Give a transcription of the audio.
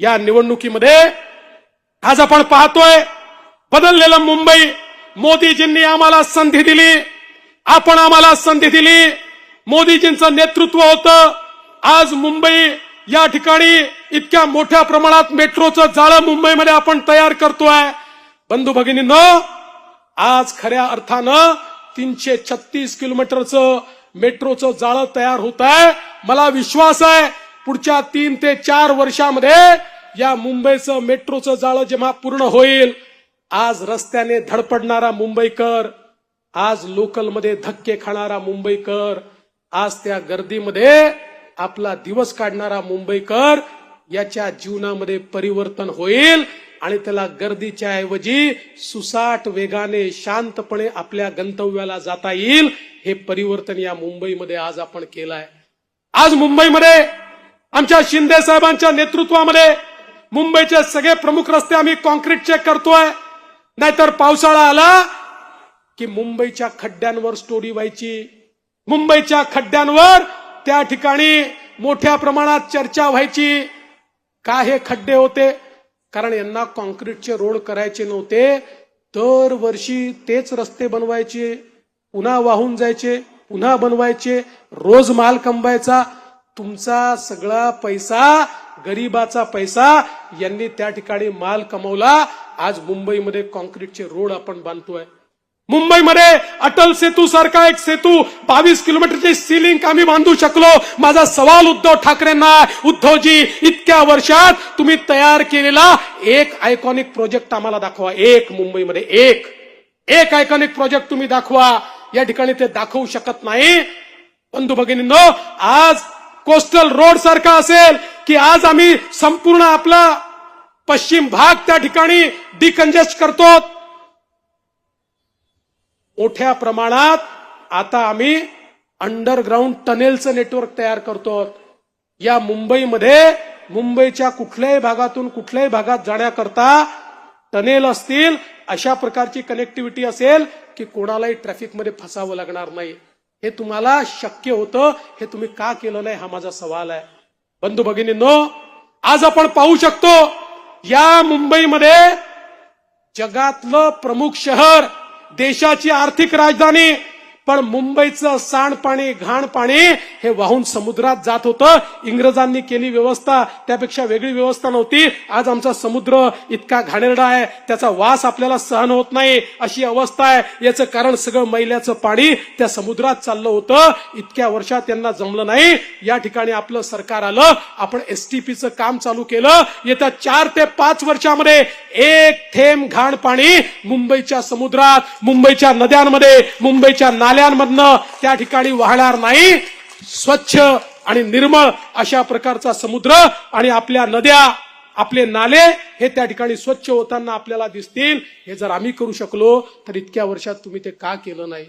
या निवडणुकीमध्ये आज आपण पाहतोय बदललेलं मुंबई. मोदीजींनी आम्हाला संधी दिली. आपण आम्हाला संधी दिली. मोदीजींचं नेतृत्व होतं. आज मुंबई या ठिकाणी इतक्या मोठ्या प्रमाणात मेट्रोचं जाळं मुंबईमध्ये आपण तयार करतोय. बंधू भगिनींनो आज खऱ्या अर्थानं तीनशे छत्तीस किलोमीटरचं मेट्रोचं जाळं तयार होत आहे मला विश्वास आहे पुढच्या तीन ते चार वर्षामध्ये या मुंबईचं मेट्रोचं जाळं जेव्हा पूर्ण होईल आज रस्त्याने धडपडणारा मुंबईकर आज लोकलमध्ये धक्के खाणारा मुंबईकर आज त्या गर्दीमध्ये आपला दिवस काढणारा मुंबईकर याच्या जीवनामध्ये परिवर्तन होईल आणि त्याला गर्दीच्या ऐवजी सुसाट वेगाने शांतपणे आपल्या गंतव्याला जाता येईल हे परिवर्तन या मुंबईमध्ये आज आपण केलं आहे आज मुंबईमध्ये आमच्या शिंदे साहेबांच्या नेतृत्वामध्ये मुंबईचे सगळे प्रमुख रस्ते आम्ही कॉन्क्रीटचे करतोय. नाहीतर पावसाळा आला की मुंबईच्या खड्ड्यांवर स्टोरी व्हायची. मुंबईच्या खड्ड्यांवर त्या ठिकाणी मोठ्या प्रमाणात चर्चा व्हायची. का हे खड्डे होते? कारण यांना कॉन्क्रीटचे रोड करायचे नव्हते. दरवर्षी तेच रस्ते बनवायचे. पुन्हा वाहून जायचे. पुन्हा बनवायचे. रोज माल कमवायचा. तुमचा सगळा पैसा गरीबाचा पैसा यांनी त्या ठिकाणी माल कमवला. आज मुंबईमध्ये कॉन्क्रीटचे रोड आपण बांधतोय. मुंबईमध्ये अटल सेतू सारखा एक सेतू बावीस किलोमीटरची सिलिंग आम्ही बांधू शकलो. माझा सवाल उद्धव ठाकरेंना उद्धवजी इतक्या वर्षात तुम्ही तयार केलेला एक आयकॉनिक प्रोजेक्ट आम्हाला दाखवा. एक मुंबईमध्ये एक. एक आयकॉनिक प्रोजेक्ट तुम्ही दाखवा. या ठिकाणी ते दाखवू शकत नाही. बंधू भगिनींनो आज कोस्टल रोड सारखा असेल की आज आम्ही संपूर्ण आपला पश्चिम भाग त्या ठिकाणी डिकंजेस्ट करतो. मोठ्या प्रमाणात आता आम्ही अंडरग्राऊंड टनेलचं नेटवर्क तयार करतो. या मुंबईमध्ये मुंबईच्या कुठल्याही भागातून कुठल्याही भागात जाण्याकरता टनेल असतील अशा प्रकारची कनेक्टिव्हिटी असेल की कोणालाही ट्रॅफिकमध्ये फसावं लागणार नाही. हे तुम्हाला शक्य होतं. हे तुम्ही का केलं नाही हा माझा सवाल आहे. बंधू भगिनींनो आज आपण पाहू शकतो या मुंबईमध्ये जगातलं प्रमुख शहर देशाची आर्थिक राजधानी पण मुंबईचं सांडपाणी घाण पाणी हे वाहून समुद्रात जात होतं. इंग्रजांनी केली व्यवस्था त्यापेक्षा वेगळी व्यवस्था नव्हती. आज आमचा समुद्र इतका घाणेरडा आहे त्याचा वास आपल्याला सहन होत नाही अशी अवस्था आहे. याचं कारण सगळं मैल्याचं पाणी त्या समुद्रात चाललं होतं. इतक्या वर्षात त्यांना जमलं नाही. या ठिकाणी आपलं सरकार आलं. आपण एसटीपीचं काम चालू केलं. येत्या चार ते पाच वर्षामध्ये एक थेंब घाण पाणी मुंबईच्या समुद्रात मुंबईच्या नद्यांमध्ये मुंबईच्या नाल्यांमधनं त्या ठिकाणी वाहणार नाही. स्वच्छ आणि निर्मळ अशा प्रकारचा समुद्र आणि आपल्या नद्या आपले नाले हे त्या ठिकाणी स्वच्छ होताना आपल्याला दिसतील. हे जर आम्ही करू शकलो तर इतक्या वर्षात तुम्ही ते का केलं नाही?